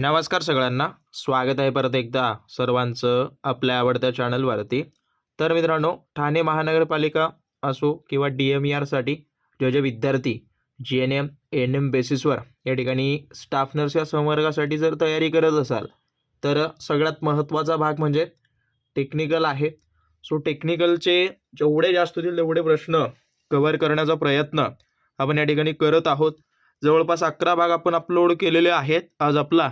नमस्कार सगळ्यांना. स्वागत आहे परत एकदा सर्वांचं आपल्या आवडत्या चॅनलवरती. तर मित्रांनो ठाणे महानगरपालिका असो किंवा डी एम ई आरसाठी जे जे विद्यार्थी G N M N M बेसिसवर या ठिकाणी स्टाफ नर्स या संवर्गासाठी जर तयारी करत असाल तर सगळ्यात महत्त्वाचा भाग म्हणजे टेक्निकल आहे. सो टेक्निकलचे जेवढे जास्त होतील तेवढे प्रश्न कव्हर करण्याचा प्रयत्न आपण या ठिकाणी करत आहोत. जवळपास अकरा भाग आपण अपलोड केलेले आहेत. आज आपला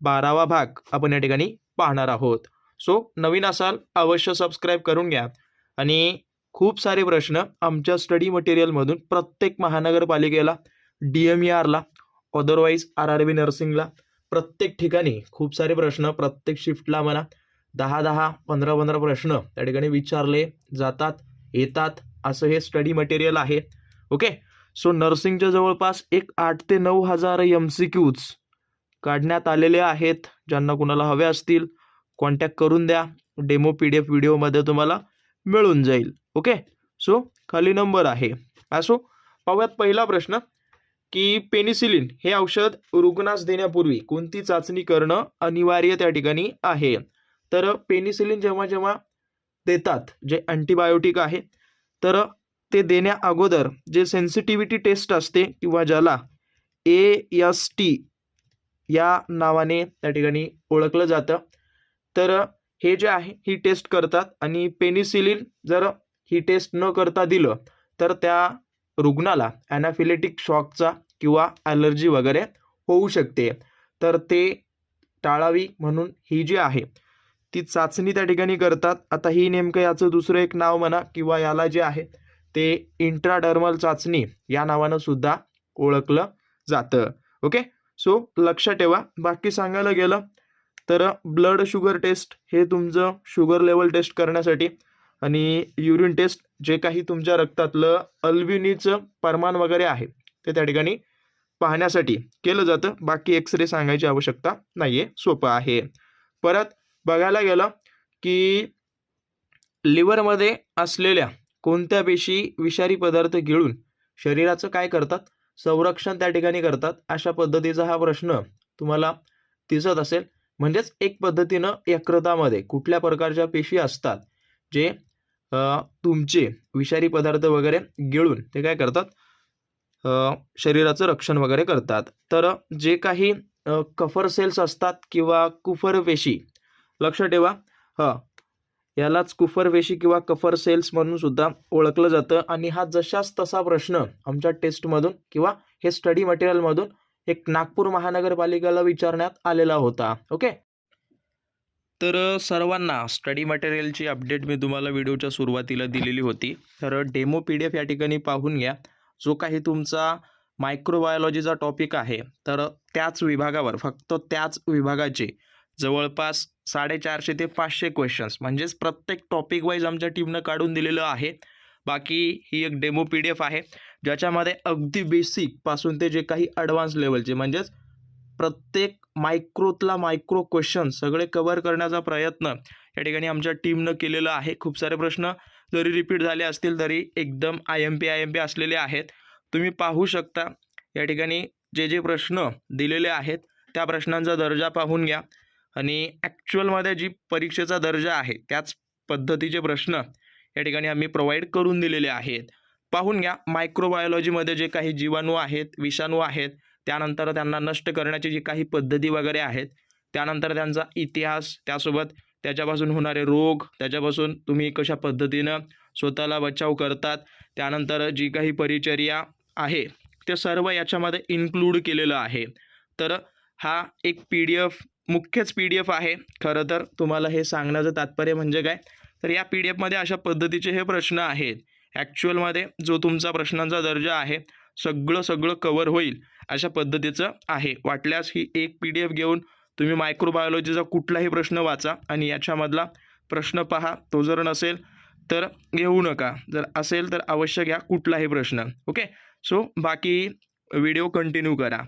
बारावा भाग आपण या ठिकाणी पाहणार आहोत. सो नवीन असाल अवश्य सबस्क्राईब करून घ्या. आणि खूप सारे प्रश्न आमच्या स्टडी मटेरियलमधून प्रत्येक महानगरपालिकेला डी एम ई आरला अदरवाईज आर आर बी नर्सिंगला प्रत्येक ठिकाणी खूप सारे प्रश्न प्रत्येक शिफ्टला म्हणा दहा दहा पंधरा पंधरा प्रश्न त्या ठिकाणी विचारले जातात येतात असं हे स्टडी मटेरियल आहे. ओके सो नर्सिंगच्या जवळपास एक आठ ते नऊ हजार एम सी क्यूज काढण्यात आलेले आहेत ज्यांना कुणाला हवे असतील कॉन्टॅक्ट करून द्या. डेमो पी डी एफ व्हिडिओमध्ये तुम्हाला मिळून जाईल. ओके सो खाली नंबर आहे. असो पाहूयात पहिला प्रश्न की पेनिसिलिन हे औषध रुग्णास देण्यापूर्वी कोणती चाचणी करणं अनिवार्य त्या ठिकाणी आहे? तर पेनिसिलिन जेव्हा जेव्हा देतात जे अँटीबायोटिक आहे तर ते देण्या अगोदर जे सेन्सिटिव्हिटी टेस्ट असते किंवा ज्याला ए एस टी या नावाने त्या ठिकाणी ओळखलं जातं. तर हे जे आहे ही टेस्ट करतात आणि पेनिसिलिन जर ही टेस्ट न करता दिलं तर त्या रुग्णाला ॲनाफिलेटिक शॉकचा किंवा ॲलर्जी वगैरे होऊ शकते. तर ते टाळावी म्हणून ही जी आहे ती चाचणी त्या ठिकाणी करतात. आता ही नेमकं याचं दुसरं एक नाव म्हणा किंवा याला जे आहे ते इंट्राडर्मल चाचणी या नावानं सुद्धा ओळखलं जातं. ओके? सो लक्षात ठेवा. बाकी सांगायला गेलं तर ब्लड शुगर टेस्ट हे तुमचं शुगर लेवल टेस्ट करण्यासाठी आणि युरिन टेस्ट जे काही तुमच्या रक्तातलं अल्विनीचं प्रमाण वगैरे आहे ते त्या ठिकाणी पाहण्यासाठी केलं जातं. बाकी एक्सरे सांगायची आवश्यकता नाही आहे सोपं आहे. परत बघायला गेलं की लिव्हरमध्ये असलेल्या कोणत्या पेशी विषारी पदार्थ गिळून शरीराचं काय करतात? संरक्षण त्या ठिकाणी करतात? अशा पद्धतीचा हा प्रश्न तुम्हाला दिसत असेल. म्हणजेच एक पद्धतीनं यकृतामध्ये कुठल्या प्रकारच्या पेशी असतात? जे तुमचे विषारी पदार्थ वगैरे गिळून ते काय करतात? शरीराचं रक्षण वगैरे करतात. तर जे काही कफर सेल्स असतात किंवा कुफर पेशी लक्ष ठेवा. हां. यालाच कुफर वेशी किंवा कफर सेल्स म्हणून सुद्धा ओळखलं जातं. आणि हा जशाच तसा प्रश्न आमच्या टेस्टमधून किंवा हे स्टडी मटेरियलमधून एक नागपूर महानगरपालिकेला विचारण्यात आलेला होता. ओके तर सर्वांना स्टडी मटेरियलची अपडेट मी तुम्हाला व्हिडिओच्या सुरुवातीला दिलेली होती. तर डेमो पी डी एफ या ठिकाणी पाहून घ्या. जो काही तुमचा मायक्रोबायोलॉजीचा टॉपिक आहे तर त्याच विभागावर फक्त त्याच विभागाचे जवळपास साडेचारशे ते पाचशे क्वेश्चन्स म्हणजेच प्रत्येक टॉपिक वाईज आमच्या टीमनं काढून दिलेलं आहे. बाकी ही एक डेमो पी डी एफ आहे. ज्याच्यामध्ये अगदी बेसिकपासून ते जे काही ॲडव्हान्स लेवलचे म्हणजेच प्रत्येक मायक्रोतला मायक्रो क्वेश्चन सगळे कवर करण्याचा प्रयत्न या ठिकाणी आमच्या टीमनं केलेला आहे. खूप सारे प्रश्न जरी रिपीट झाले असतील तरी एकदम I M P I M P असलेले आहेत. तुम्ही पाहू शकता या ठिकाणी जे जे प्रश्न दिलेले आहेत त्या प्रश्नांचा दर्जा पाहून घ्या. आणि ॲक्च्युअलमध्ये जी परीक्षेचा दर्जा आहे त्याच पद्धतीचे प्रश्न या ठिकाणी आम्ही प्रोव्हाइड करून दिलेले आहेत. पाहून घ्या मायक्रोबायोलॉजीमध्ये जे काही जीवाणू आहेत विषाणू आहेत त्यानंतर त्यांना नष्ट करण्याची जी काही पद्धती वगैरे आहेत त्यानंतर त्यांचा इतिहास त्यासोबत त्याच्यापासून होणारे रोग त्याच्यापासून तुम्ही कशा पद्धतीनं स्वतःला बचाव करतात त्यानंतर जी काही परिचर्या आहे ते सर्व याच्यामध्ये इन्क्लूड केलेलं आहे. तर हा एक पी डी एफ मुख्यच पी डी एफ आहे. खरं तर तुम्हाला हे सांगण्याचं तात्पर्य म्हणजे काय? तर या पी डी एफमध्ये अशा पद्धतीचे हे प्रश्न आहेत. ॲक्च्युअलमध्ये जो तुमचा प्रश्नांचा दर्जा आहे सगळं सगळं कवर होईल अशा पद्धतीचं आहे. वाटल्यास ही एक पी डी एफ घेऊन तुम्ही मायक्रोबायोलॉजीचा कुठलाही प्रश्न वाचा आणि याच्यामधला प्रश्न पहा. तो जर नसेल तर घेऊ नका. जर असेल तर अवश्य घ्या कुठलाही प्रश्न. ओके सो बाकी व्हिडिओ कंटिन्यू करा.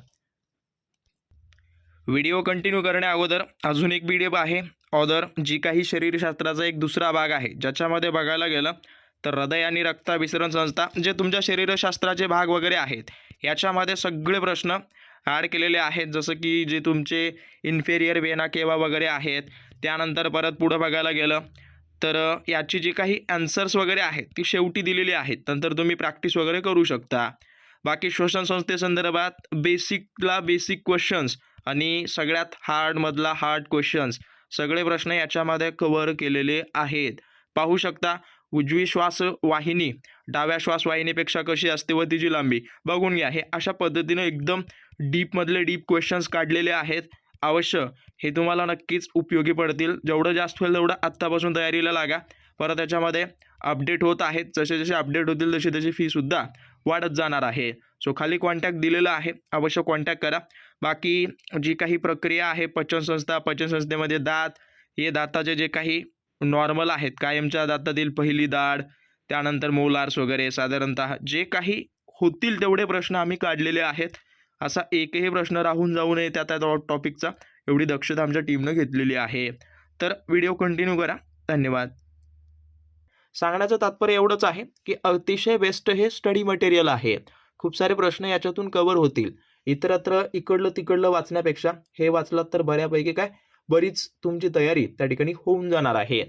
व्हिडिओ कंटिन्यू करण्या अगोदर अजून एक पी डी एफ आहे. ऑदर जी काही शरीरशास्त्राचा एक दुसरा भाग आहे ज्याच्यामध्ये बघायला गेलं तर हृदय आणि रक्ताभिसरण संस्था जे तुमच्या शरीरशास्त्राचे भाग वगैरे आहेत याच्यामध्ये सगळे प्रश्न ॲड केलेले आहेत. जसं की जे तुमचे इन्फेरियर वेना केवा वगैरे आहेत त्यानंतर परत पुढं बघायला गेलं तर याची जी काही ॲन्सर्स वगैरे आहेत ती शेवटी दिलेली आहेत. नंतर तुम्ही प्रॅक्टिस वगैरे करू शकता. बाकी श्वसन संस्थेसंदर्भात बेसिकला बेसिक क्वेश्चन्स आणि सगळ्यात हार्डमधला हार्ड क्वेश्चन्स सगळे प्रश्न याच्यामध्ये कव्हर केलेले आहेत. पाहू शकता उजवी श्वास वाहिनी डाव्या श्वास वाहिनीपेक्षा कशी असते व तिची लांबी? बघून घ्या हे अशा पद्धतीनं एकदम डीपमधले डीप क्वेश्चन्स काढलेले आहेत. अवश्य हे तुम्हाला नक्कीच उपयोगी पडतील. जेवढं जास्त होईल तेवढं आत्तापासून तयारीला लागा. परत त्याच्यामध्ये अपडेट होत आहेत. जसे जसे अपडेट होतील तशी तशी फीसुद्धा वाढत जाणार आहे. सो खाली कॉन्टॅक्ट दिलेला आहे. अवश्य कॉन्टॅक्ट करा. बाकी जी काही प्रक्रिया आहे पचनसंस्था पचनसंस्थेमध्ये दात हे दाताचे जे काही नॉर्मल आहेत कायमच्या दातातील पहिली दाढ त्यानंतर मोलार्स वगैरे साधारणतः जे काही होतील तेवढे प्रश्न आम्ही काढलेले आहेत. असा एकही प्रश्न राहून जाऊ नये त्या त्या टॉपिकचा एवढी दक्षता आमच्या टीमनं घेतलेली आहे. तर व्हिडिओ कंटिन्यू करा. धन्यवाद. सांगण्याचं तात्पर्य एवढंच आहे की अतिशय बेस्ट हे स्टडी मटेरियल आहे. खूप सारे प्रश्न याच्यातून कव्हर होतील. इतरत्र इकडलं तिकडलं वाचण्यापेक्षा हे वाचलात तर बऱ्यापैकी काय बरीच तुमची तयारी त्या ठिकाणी होऊन जाणार आहे.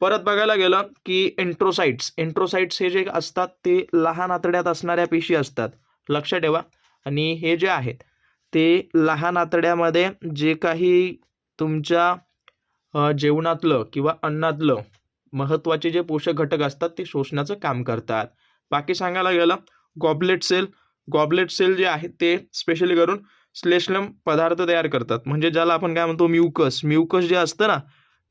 परत बघायला गेलं की एन्ट्रोसाइट्स एन्ट्रोसाइट्स हे जे असतात ते लहान आतड्यात असणाऱ्या पेशी असतात. लक्षात ठेवा. आणि हे जे आहेत ते लहान आतड्यामध्ये जे काही तुमच्या जेवणातलं किंवा अन्नातलं महत्त्वाचे जे पोषक घटक असतात ते शोषण्याचं काम करतात. बाकी सांगायला गेलं गॉबलेट सेल गॉबलेट सेल जे आहेत ते स्पेशली करून श्लेष्लम पदार्थ तयार करतात. म्हणजे ज्याला आपण काय म्हणतो म्युकस म्युकस जे असतं ना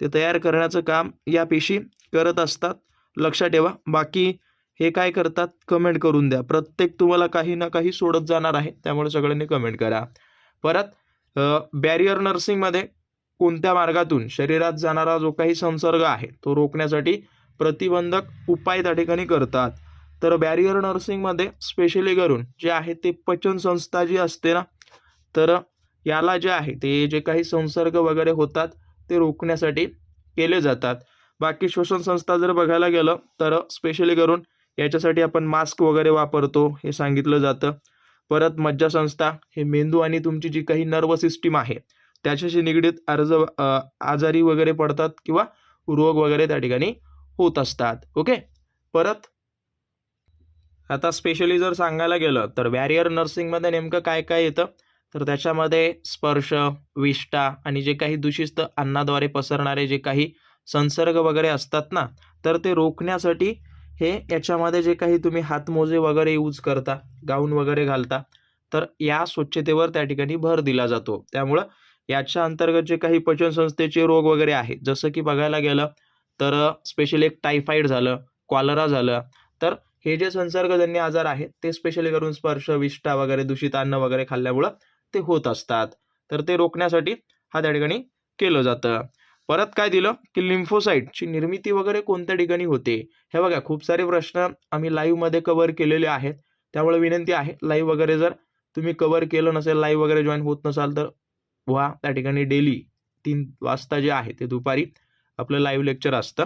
ते तयार करण्याचं काम या पेशी करत असतात. लक्षात ठेवा. बाकी हे काय करतात कमेंट करून द्या. प्रत्येक तुम्हाला काही ना काही सोडत जाणार आहे त्यामुळे सगळ्यांनी कमेंट करा. परत बॅरियर नर्सिंगमध्ये कोणत्या मार्गातून? शरीरात जाणारा जो काही संसर्ग आहे तो रोखण्यासाठी प्रतिबंधक उपाय त्या ठिकाणी करतात. तर बॅरियर नर्सिंगमध्ये स्पेशली करून जे आहे ते पचन संस्था जी असते ना तर याला जे आहे ते जे काही संसर्ग वगैरे होतात ते रोखण्यासाठी केले जातात. बाकी श्वसन संस्था जर बघायला गेलं तर स्पेशली करून याच्यासाठी आपण मास्क वगैरे वापरतो हे सांगितलं जातं. परत मज्जासंस्था हे मेंदू आणि तुमची जी काही नर्व सिस्टीम आहे त्याच्याशी निगडीत अर्ज आजारी वगैरे पडतात किंवा रोग वगैरे त्या ठिकाणी होत असतात. ओके? परत आता स्पेशली जर सांगायला गेलं तर वॅरियर नर्सिंगमध्ये नेमकं काय काय येतं? तर त्याच्यामध्ये स्पर्श विष्ठा आणि जे काही दूषित अन्नाद्वारे पसरणारे जे काही संसर्ग वगैरे असतात ना तर ते रोखण्यासाठी हे याच्यामध्ये जे काही तुम्ही हातमोजे वगैरे यूज करता गाऊन वगैरे घालता तर या स्वच्छतेवर त्या ठिकाणी भर दिला जातो. त्यामुळं याच्या अंतर्गत जे काही पचनसंस्थेचे रोग वगैरे आहेत जसं की बघायला गेलं तर स्पेशली एक टायफाईड झालं कॉलरा झालं तर हे जे संसर्गजन्य आजार आहेत ते स्पेशली करून स्पर्श विष्ठा वगैरे दूषित अन्न वगैरे खाल्ल्यामुळं ते होत असतात. तर ते रोखण्यासाठी हा त्या ठिकाणी केलं जातं. परत काय दिलं की लिम्फोसाईटची निर्मिती वगैरे कोणत्या ठिकाणी होते? हे बघा खूप सारे प्रश्न आम्ही लाईव्हमध्ये कव्हर केलेले आहेत. त्यामुळे विनंती आहे लाईव्ह वगैरे जर तुम्ही कव्हर केलं नसेल लाईव्ह वगैरे जॉईन होत नसाल तर व्हा त्या ठिकाणी डेली तीन वाजता जे आहे ते दुपारी आपलं लाईव्ह लेक्चर असतं.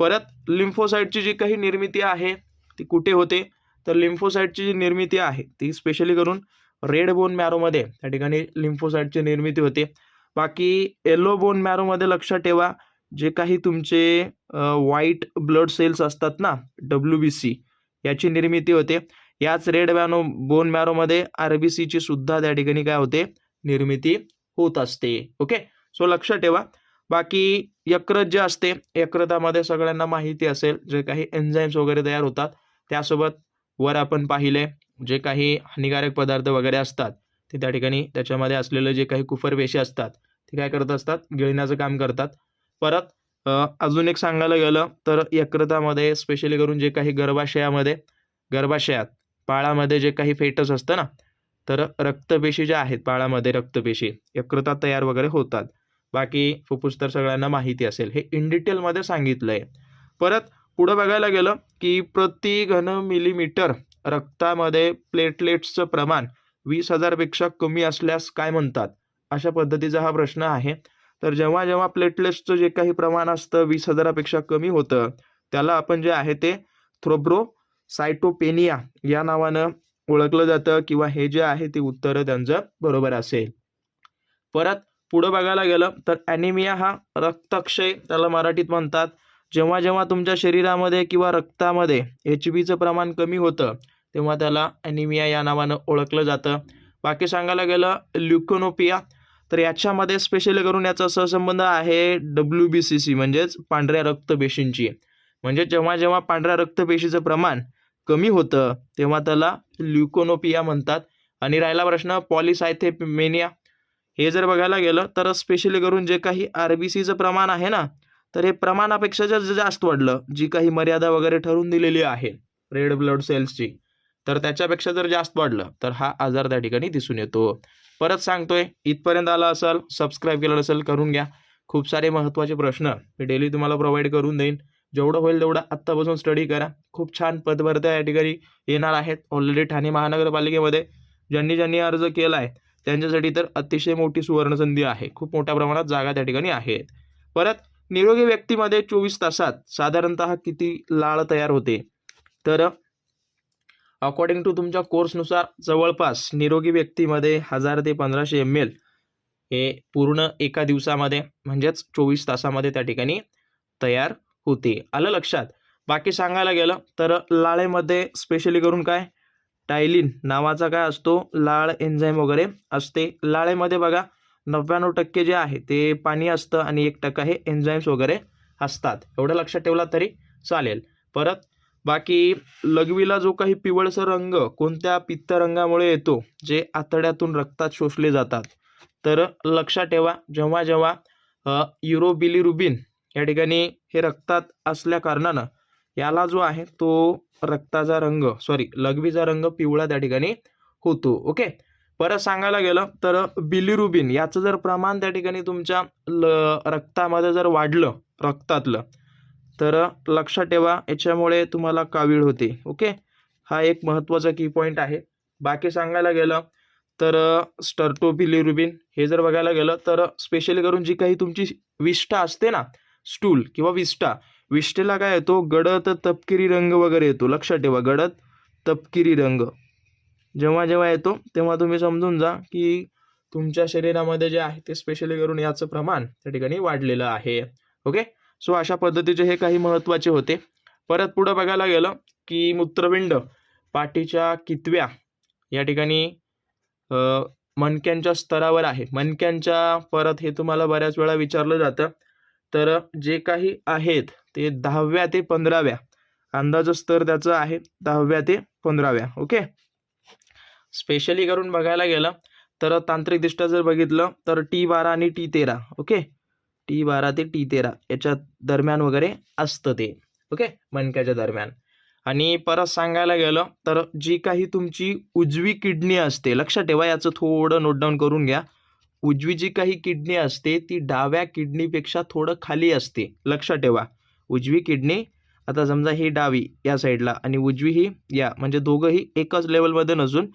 परत लिम्फोसाईटची जी काही निर्मिती आहे ती कुठे होते? तर लिम्फोसाईटची जी निर्मिती आहे ती स्पेशली करून रेड बोन मॅरोमध्ये त्या ठिकाणी लिम्फोसाईटची निर्मिती होते. बाकी येलो बोन मॅरोमध्ये लक्षात ठेवा जे काही तुमचे व्हाईट ब्लड सेल्स असतात ना डब्ल्यू बी सी याची निर्मिती होते. याच रेड मॅनो बोन मॅरोमध्ये आर बी सीची सुद्धा त्या ठिकाणी काय होते? निर्मिती होत असते. ओके सो लक्षात ठेवा. बाकी यकृत जे असते यकृतामध्ये सगळ्यांना माहिती असेल जे काही एन्झाईम्स वगैरे तयार होतात त्यासोबत वर आपण पाहिले जे काही हानिकारक पदार्थ वगैरे असतात ते त्या ठिकाणी त्याच्यामध्ये असलेले जे काही कुफर पेशी असतात ते काय करत असतात? गिळण्याचं काम करतात. परत अजून एक सांगायला गेलं तर यकृतामध्ये स्पेशली करून जे काही गर्भाशयामध्ये गर्भाशयात पाळामध्ये जे काही फेटस असतं ना तर रक्तपेशी ज्या आहेत बाळामध्ये रक्तपेशी यकृतात तयार वगैरे होतात. बाकी फुफ्फुस तर सगळ्यांना माहिती असेल. हे इन डिटेलमध्ये सांगितलं आहे परत पुढं बघायला गेलं की प्रति घन मिलीमीटर रक्तामध्ये प्लेटलेट्सचं प्रमाण वीस हजारपेक्षा कमी असल्यास काय म्हणतात? अशा पद्धतीचा हा प्रश्न आहे. तर जेव्हा जेव्हा प्लेटलेट्सचं जे काही प्रमाण असतं वीस हजारापेक्षा कमी होतं त्याला आपण जे आहे ते थ्रोब्रो सायटोपेनिया या नावानं ओळखलं जातं किंवा हे जे आहे ते उत्तर त्यांचं बरोबर असेल. परत पुढं बघायला गेलं तर ॲनिमिया हा रक्तक्षय त्याला मराठीत म्हणतात. जेव्हा जेव्हा तुमच्या शरीरामध्ये किंवा रक्तामध्ये एच बीचं प्रमाण कमी होतं तेव्हा त्याला ॲनिमिया या नावानं ओळखलं जातं. बाकी सांगायला गेलं ल्युकोनोपिया तर याच्यामध्ये स्पेशली करून याचा सहसंबंध आहे डब्ल्यू बी सी सी म्हणजेच पांढऱ्या रक्तपेशींची. म्हणजे जेव्हा जेव्हा पांढऱ्या रक्तपेशीचं प्रमाण कमी होतं तेव्हा त्याला ल्युकोनोपिया म्हणतात. आणि राहिला प्रश्न पॉलिसायथेमेनिया हे जर बघायला गेलं तर स्पेशली करून जे काही आर बी सीचं प्रमाण आहे ना तर हे प्रमाणापेक्षा जर जास्त वाढलं जी काही मर्यादा वगैरे ठरवून दिलेली आहे रेड ब्लड सेल्सची तर त्याच्यापेक्षा जर जास्त वाढलं तर हा आजार त्या ठिकाणी दिसून येतो. परत सांगतोय इथपर्यंत आला असाल सबस्क्राईब केलं असेल करून घ्या. खूप सारे महत्त्वाचे प्रश्न मी डेली तुम्हाला प्रोव्हाइड करून देईन. जेवढं होईल तेवढं आत्तापासून स्टडी करा. खूप छान पदभरत्या या ठिकाणी येणार आहेत. ऑलरेडी ठाणे महानगरपालिकेमध्ये ज्यांनी ज्यांनी अर्ज केला आहे त्यांच्यासाठी तर अतिशय मोठी सुवर्णसंधी आहे. खूप मोठ्या प्रमाणात जागा त्या ठिकाणी आहेत. परत निरोगी व्यक्तीमध्ये चोवीस तासात साधारणत किती लाळ तयार होते? तर अकॉर्डिंग टू तुमच्या कोर्सनुसार जवळपास निरोगी व्यक्तीमध्ये हजार ते पंधराशे एम एल हे पूर्ण एका दिवसामध्ये म्हणजेच चोवीस तासामध्ये त्या ठिकाणी तयार होते. आलं लक्षात? बाकी सांगायला गेलं तर लाळेमध्ये स्पेशली करून काय? टायलिन नावाचा काय असतो? लाळ एन्झाईम वगैरे असते. लाळेमध्ये बघा नव्याण्णव टक्के जे आहे ते पाणी असतं आणि एक टक्का हे एन्झाईम्स वगैरे असतात. एवढं लक्षात ठेवला तरी चालेल. परत बाकी लघवीला जो काही पिवळसर रंग कोणत्या पित्त रंगामुळे येतो जे आतड्यातून रक्तात शोषले जातात तर लक्षात ठेवा जेव्हा जेव्हा युरोबिलिरुबिन या ठिकाणी हे रक्तात असल्या कारणानं याला जो आहे तो रक्ताचा रंग सॉरी लघवीचा रंग पिवळा त्या ठिकाणी होतो. ओके परत सांगायला गेलं तर बिलिरुबिन याचं जर प्रमाण त्या ठिकाणी तुमच्या ल रक्तामध्ये जर वाढलं रक्तातलं तर लक्षात ठेवा याच्यामुळे तुम्हाला कावीळ होते. ओके हा एक महत्त्वाचा की पॉईंट आहे. बाकी सांगायला गेलं तर स्टर्टो बिलिरुबिन हे जर बघायला गेलं तर स्पेशली करून जी काही तुमची विष्ठा असते ना स्टूल किंवा विष्टा विष्टेला काय येतो? गडद तपकिरी रंग वगैरे येतो. लक्षात ठेवा गडद तपकिरी रंग. जेव्हा जेव्हा येतो तेव्हा तुम्ही समजून जा की तुमच्या शरीरामध्ये जे आहे ते स्पेशली करून याचं प्रमाण त्या ठिकाणी वाढलेलं आहे. ओके सो अशा पद्धतीचे हे काही महत्त्वाचे होते. परत पुढं बघायला गेलं की मूत्रपिंड पाठीच्या कितव्या या ठिकाणी मणक्यांच्या स्तरावर आहे. मणक्यांच्या परत हे तुम्हाला बऱ्याच वेळा विचारलं जातं. तर जे काही आहेत ते दहाव्या ते पंधराव्या. अंदाज स्तर त्याचं आहे दहाव्या ते पंधराव्या ओके? स्पेशली करून बघायला गेलं तर तांत्रिकदृष्ट्या जर बघितलं तर टी बारा आणि टी तेरा ओके? टी बारा ते टी तेरा याच्या दरम्यान वगैरे असतं ते ओके? मणक्याच्या दरम्यान. आणि परत सांगायला गेलं तर जी काही तुमची उजवी किडनी असते लक्षात ठेवा याचं थोडं नोटडाऊन करून घ्या. उजवी जी काही किडनी असते ती डाव्या किडनीपेक्षा थोडं खाली असते. लक्षात ठेवा. उजवी किडनी आता समजा ही डावी या साईडला आणि उजवी ही या म्हणजे दोघंही एकाच लेवलमध्ये नसून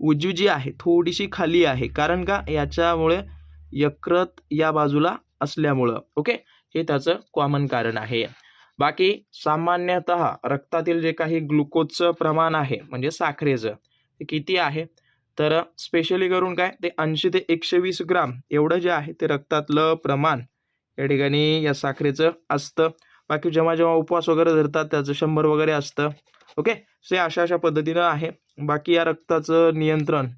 उजवी जी आहे थोडीशी खाली आहे. कारण का? याच्यामुळे यकृत या बाजूला असल्यामुळं. ओके? हे त्याचं कॉमन कारण आहे. बाकी सामान्यतः रक्तातील जे काही ग्लुकोजचं प्रमाण आहे म्हणजे साखरेचं ते किती आहे? तर स्पेशली करून काय ते ऐंशी ते एकशे वीस ग्राम एवढं जे आहे ते रक्तातलं प्रमाण या ठिकाणी या साखरेचं असतं. बाकी जेव्हा जेव्हा उपवास वगैरे धरतात त्याचं शंभर वगैरे असतं. ओके ते अशा अशा पद्धतीनं आहे. बाकी या रक्ताचं नियंत्रण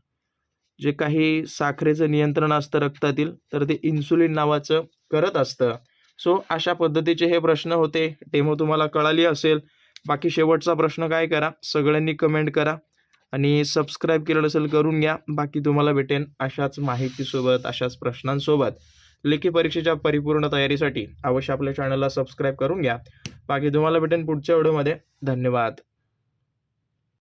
जे काही साखरेचं नियंत्रण असतं रक्तातील तर ते इन्सुलिन नावाचं करत असतं. सो अशा पद्धतीचे हे प्रश्न होते. डेमो तुम्हाला कळाली असेल. बाकी शेवटचा प्रश्न काय करा? सगळ्यांनी कमेंट करा. आणि सबस्क्राईब केलं असेल करून घ्या. बाकी तुम्हाला भेटेन अशाच माहितीसोबत अशाच प्रश्नांसोबत. लेखी परीक्षेच्या परिपूर्ण तयारीसाठी अवश्य आपल्या चॅनलला सबस्क्राईब करून घ्या. बाकी तुम्हाला भेटेन पुढच्या व्हिडिओमध्ये धन्यवाद.